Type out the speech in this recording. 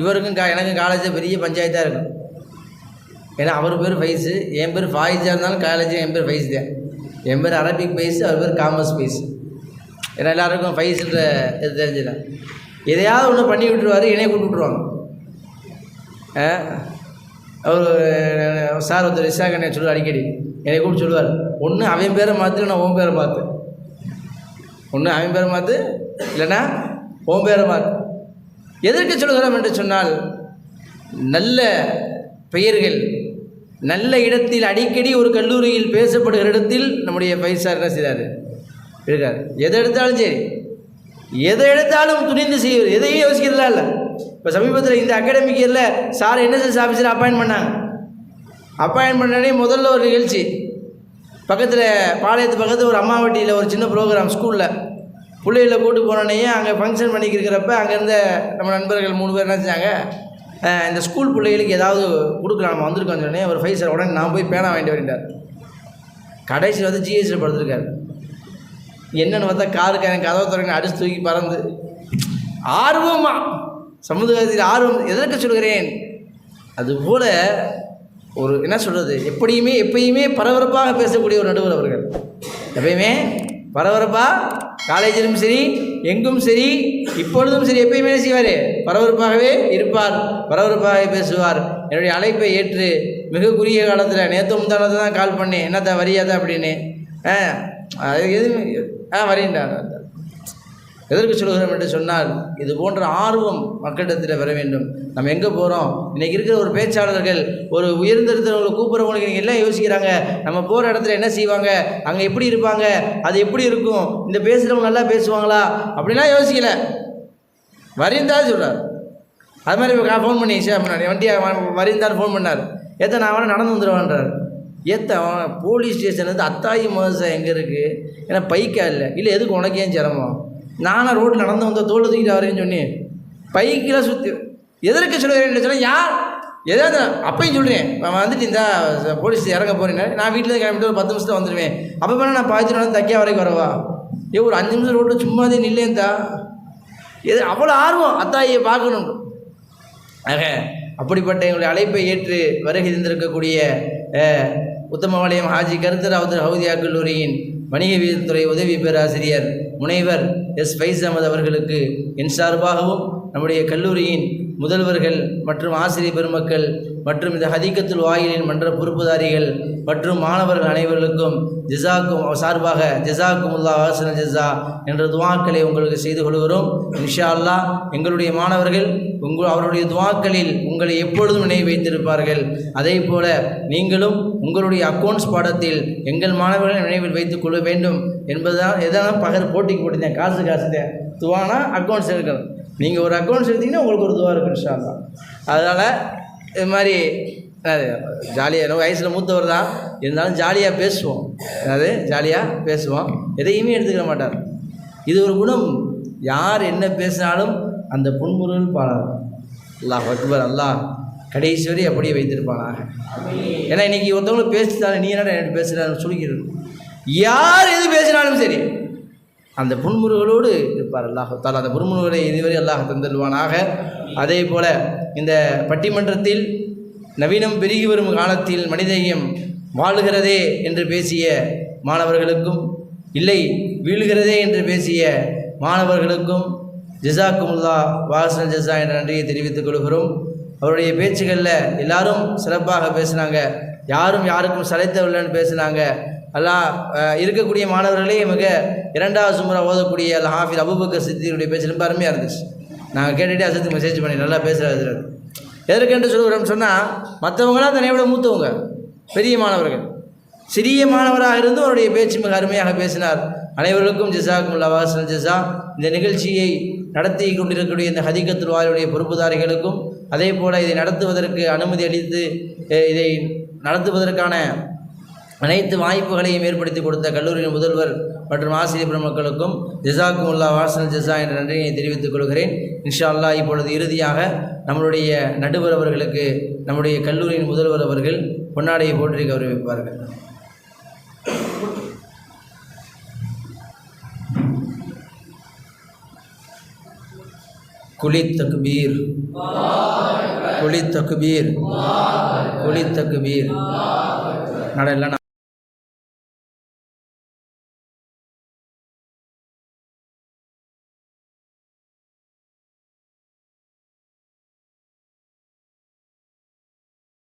இவருக்கும் கா எனக்கும் காலேஜில் பெரிய பஞ்சாயத்தாக இருக்கும். ஏன்னா அவர் பேர் ஃபைஸு என் பேர் ஃபாயிஸாக இருந்தாலும் காலேஜ் என் பேர் ஃபைஸ் தான். என் பேர் அரபிக் ஃபைஸ் அவர் பேர் காமர்ஸ் ஃபைஸ். ஏன்னா எல்லாருக்கும் ஃபைஸுன்ற இது தெரிஞ்சிடும் எதையாவது ஒன்று பண்ணி விட்டுருவாரு என்னைய கூப்பிட்டு விட்ருவாங்க அவர் சார் ஒருத்தர் ரிஷாக் என்னை சொல்லுவார் அடிக்கடி. என்னை கூப்பிட்டு சொல்லுவார். ஒன்று அவன் பேரை மாற்று நான் உன் பேரை மாற்று ஒன்று அவன் பேரை மாற்று இல்லைன்னா உன் பேரை மாற்று எதற்கு சொல்கிறோம் என்று சொன்னால் நல்ல பெயர்கள் நல்ல இடத்தில் அடிக்கடி ஒரு கல்லூரியில் பேசப்படுகிற இடத்தில் நம்முடைய பைசார் என்ன செய்கிறார் இருக்கார். எதை எடுத்தாலும் சரி. எதை எடுத்தாலும் துணிந்து செய்வது எதையும் யோசிக்கிறதா இல்லை. இப்போ சமீபத்தில் இந்த அகாடமிக் இயரில் சார் என்எஸ்எஸ் ஆஃபீஸர் அப்பாயின்ட் பண்ணாங்க. அப்பாயின்ட் பண்ணனே முதல்ல ஒரு நிகழ்ச்சி. பக்கத்தில் பாளையத்து பக்கத்தில் ஒரு அம்மாவட்டியில் ஒரு சின்ன ப்ரோக்ராம் ஸ்கூலில் பிள்ளைகளை கூட்டு போனோடனே அங்கே ஃபங்க்ஷன் பண்ணிக்கிறப்ப அங்கேருந்த நம்ம நண்பர்கள் மூணு பேர் என்ன செஞ்சாங்க இந்த ஸ்கூல் பிள்ளைகளுக்கு ஏதாவது கொடுக்கலாம் நம்ம வந்திருக்கோம் சொன்னே ஒரு ஃபைவ் சார் உடனே நான் போய் பேனா வாங்கிட்டு வரேன்டார் கடைசியில் வந்து ஜிஹெச்சில் படுத்திருக்காரு. என்னென்னு பார்த்தா காருக்கு எனக்கு கதவை திறங்க அடிச்சு தூக்கி பறந்து. ஆர்வமா சமுதாயத்தில் ஆர்வம் எதற்கு சொல்கிறேன்? அதுபோல் ஒரு என்ன சொல்கிறது எப்படியுமே எப்பயுமே பரபரப்பாக பேசக்கூடிய ஒரு நடுவர் அவர்கள். எப்பயுமே பரபரப்பாக காலேஜிலும் சரி எங்கும் சரி இப்பொழுதும் சரி எப்பயுமே என்ன செய்வார்? பரபரப்பாகவே இருப்பார். பரபரப்பாகவே பேசுவார். என்னுடைய அழைப்பை ஏற்று மிக குறுகிய காலத்தில் நேற்று முந்தானத்தை தான் கால் பண்ணேன். என்னத்த வரியாதா அப்படின்னு. ஆ அது எதுவும் ஆ வரீண்டா எதற்கு சொல்கிறோம் என்று சொன்னால் இது போன்ற ஆர்வம் மக்களிடத்தில் வர வேண்டும். நம்ம எங்கே போகிறோம் இன்றைக்கி இருக்கிற ஒரு பேச்சாளர்கள் ஒரு உயர்ந்திருந்தவங்களை கூப்பிட்றவங்களுக்கு நீங்கள் எல்லாம் யோசிக்கிறாங்க? நம்ம போகிற இடத்துல என்ன செய்வாங்க? அங்கே எப்படி இருப்பாங்க? அது எப்படி இருக்கும்? இந்த பேசுகிறவங்க நல்லா பேசுவாங்களா? அப்படிலாம் யோசிக்கல. வரிந்தாலும் சொல்கிறார் அது மாதிரி இப்போ ஃபோன் பண்ணி சார் முன்னாடி வண்டியை வரிந்தார் ஃபோன் பண்ணார். ஏத்த நான் வேணால் நடந்து வந்துடுவான்றார் ஏத்த போலீஸ் ஸ்டேஷன் வந்து அத்தாயி மோசம் எங்கே இருக்குது ஏன்னா பைக்கா இல்லை. இல்லை எதுக்கு உனக்கே சிரமம்? நானும் ரோட்டில் நடந்து வந்த தோல் தூக்கிட்டு வரேன்னு சொன்னேன் பைக்கில் சுற்றி எதற்கு சொல்லுறேன்னு சொன்னால் யார்? ஏதாவது அப்பையும் சொல்கிறேன் நான் வந்துட்டு இந்த போலீஸ் இறங்க போகிறேன் நான் வீட்டில் கிளம்பிட்டு ஒரு பத்து நிமிஷத்தில் வந்துடுவேன் அப்போ வேணா நான் பாய்ச்சி வந்து தைக்கா வரைக்கும் வரவா ஏ ஒரு அஞ்சு நிமிஷம் ரோட்டில் சும்மாதே நில்லேந்தா எது அவ்வளோ ஆர்வம். அத்தாயை பார்க்கணும். ஆக அப்படிப்பட்ட எங்களுடைய அழைப்பை ஏற்று வருகை தந்திருக்கக்கூடிய உத்தமவாளையம் உத்தமபாளையம் ஹாஜி கருத்தராவுதர் ஹவுதியா கல்லூரியின் வணிகவியல் துறை உதவி பேராசிரியர் முனைவர் எஸ் ஃபைஸ் அகமது அவர்களுக்கு என் சார்பாகவும் நம்முடைய கல்லூரியின் முதல்வர்கள் மற்றும் ஆசிரியர் பெருமக்கள் மற்றும் இந்த ஹதீக்கத்துல் வாயிலின் மன்ற பொறுப்புதாரிகள் மற்றும் மாணவர்கள் அனைவர்களுக்கும் ஜிசாக்கும் சார்பாக ஜிசாக்கும் உல்லா ஹாசன ஜிசா என்ற துவாக்களை உங்களுக்கு செய்து கொள்கிறோம். இன்ஷா அல்லாஹ் எங்களுடைய மாணவர்கள் உங்கள் அவருடைய துவாக்களில் உங்களை எப்பொழுதும் நினைவு வைத்திருப்பார்கள். அதே போல நீங்களும் உங்களுடைய அக்கௌண்ட்ஸ் பாடத்தில் எங்கள் மாணவர்களை நினைவில் வைத்துக் கொள்ள வேண்டும் என்பதுதான் எதனால் பகர் போட்டிக்கு போட்டிருந்தேன் காசு காசு துவானா அக்கௌண்ட்ஸ் இருக்கணும் நீங்கள் ஒரு அக்கௌண்ட்ஸ் எடுத்தீங்கன்னா உங்களுக்கு ஒரு துவா இருக்கும் இன்ஷா அதனால் இது மாதிரி அது ஜாலியாக வயசில் மூத்தவர் தான். இருந்தாலும் ஜாலியாக பேசுவோம். அதாவது ஜாலியாக பேசுவோம். எதையுமே எடுத்துக்கிற மாட்டார். இது ஒரு குணம். யார் என்ன பேசினாலும் அந்த புன்முருகன் பாடலாம் அல்லாஹ் அக்பர் அல்லாஹ். கடைசி வரை அப்படியே வைத்திருப்பானாக. ஏன்னா இன்னைக்கு ஒருத்தவங்களும் பேசிட்டாலும் நீ என்னடா என்ன பேசுகிறான்னு சொல்லிக்கிறது யார் எது பேசினாலும் சரி அந்த புன்முருகளோடு இருப்பார் அல்லாஹ் அந்த புன்முருகளை இதுவரை அல்லாஹ் தந்தல்வானாக அதே போல இந்த பட்டிமன்றத்தில் நவீனம் பெருகி வரும் காலத்தில் மனிதயம் வாழுகிறதே என்று பேசிய மாணவர்களுக்கும் இல்லை வீழுகிறதே என்று பேசிய மாணவர்களுக்கும் ஜிசாக்குமுல்லா வாசன் ஜிசா என்ற நன்றியை தெரிவித்துக் கொள்கிறோம். அவருடைய பேச்சுகளில் எல்லாரும் சிறப்பாக பேசினாங்க. யாரும் யாருக்கும் சளைத்தவில்லைன்னு பேசினாங்க. அல்லாஹ் இருக்கக்கூடிய மாணவர்களே மிக இரண்டாவது சுமரா ஓதக்கூடிய அல்ல ஹாஃபிஸ் அபுபக்க சித்தியுடைய பேச்சு ரொம்ப அருமையாக இருந்துச்சு. நாங்கள் கேட்டுகிட்டே அசத்துக்கு மெசேஜ் பண்ணி நல்லா பேசுகிறாரு எதற்கென்று சொல்கிறோம் சொன்னால் மற்றவங்களாம் தன்னை விட மூத்தவங்க பெரிய மாணவர்கள். சிறிய மாணவராக இருந்து அவருடைய பேச்சு மிக அருமையாக பேசினார். அனைவருக்கும் ஜிசாக்கும் லவாசன் ஜிசா. இந்த நிகழ்ச்சியை நடத்தி கொண்டிருக்கக்கூடிய இந்த ஹதிகத்துல் வாயுடைய பொறுப்புதாரிகளுக்கும் அதே போல் இதை நடத்துவதற்கு அனுமதி அளித்து இதை நடத்துவதற்கான அனைத்து வாய்ப்புகளையும் ஏற்படுத்தி கொடுத்த கல்லூரியின் முதல்வர் மற்றும் ஆசிரியர் பெருமக்களுக்கும் ஜிசாக்கும் உல்லா வாசல் ஜிசா என்ற நன்றியை தெரிவித்துக் கொள்கிறேன். இன்ஷா அல்லாஹ் இப்பொழுது இறுதியாக நம்மளுடைய நடுவர் அவர்களுக்கு நம்முடைய கல்லூரியின் முதல்வர் அவர்கள் பொன்னாடையை போற்றி கௌரவிப்பார்கள். குலி தக்பீர் குலி தக்பீர் குலி தக்பீர் நட.